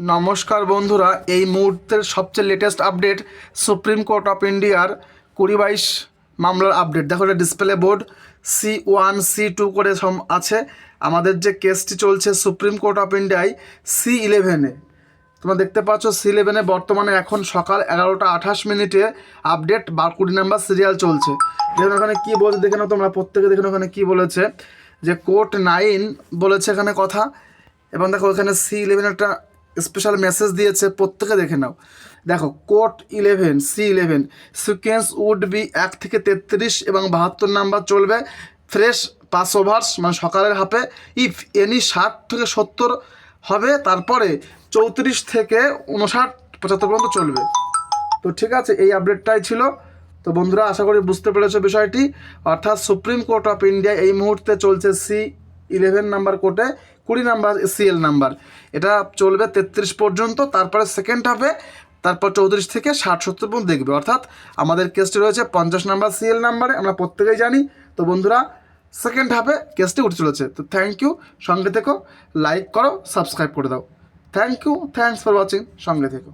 নমস্কার বন্ধুরা, এই মুহূর্তের সবচেয়ে latest update supreme court of ইন্ডিয়ার কুড়ি বাইশ মামলার আপডেট দেখো এটা display board C one C two করে আছে। আমাদের যে কেসটি চলছে সুপ্রিম কোর্ট অফ ইন্ডিয়ায় সি ইলেভেনে তোমরা দেখতে পাচ্ছ সি ইলেভেনে বর্তমানে এখন সকাল এগারোটা আঠাশ মিনিটে আপডেট বা কুড়ি নাম্বার সিরিয়াল চলছে। দেখুন ওখানে কী বলছে, দেখে নাও তোমরা, প্রত্যেকে দেখুন ওখানে কী বলেছে। যে কোর্ট নাইন বলেছে এখানে কথা, এবং দেখো এখানে সি ইলেভেন একটা স্পেশাল মেসেজ দিয়েছে প্রত্যেকে দেখে নাও। দেখো court eleven C eleven sequence would be এক থেকে তেত্রিশ এবং বাহাত্তর নাম্বার চলবে। ফ্রেশ পাস ওভার্স মানে সকালের হাফে। ইফ এনি ষাট থেকে সত্তর হবে, তারপরে চৌত্রিশ থেকে উনষাট পঁচাত্তর পর্যন্ত চলবে। তো ঠিক আছে, এই আপডেটটাই ছিল। তো বন্ধুরা, আশা করি বুঝতে পেরেছ বিষয়টি। অর্থাৎ সুপ্রিম কোর্ট অফ ইন্ডিয়া এই মুহূর্তে চলছে সি ইলেভেন নাম্বার কোর্টে কুড়ি নাম্বার সিএল নাম্বার। এটা চলবে তেত্রিশ পর্যন্ত, তারপরে সেকেন্ড হাফে তারপর চৌত্রিশ থেকে ষাট সত্তর পর্যন্ত দেখবে। অর্থাৎ আমাদের কেসটি রয়েছে পঞ্চাশ নাম্বার সিএল নাম্বারে, আমরা প্রত্যেকেই জানি। তো বন্ধুরা, সেকেন্ড হাফে কেসটি উঠে চলেছে। তো থ্যাংক ইউ সঙ্গে থেকো লাইক করো সাবস্ক্রাইব করে দাও। Thank you thanks for watching সঙ্গে থেকো।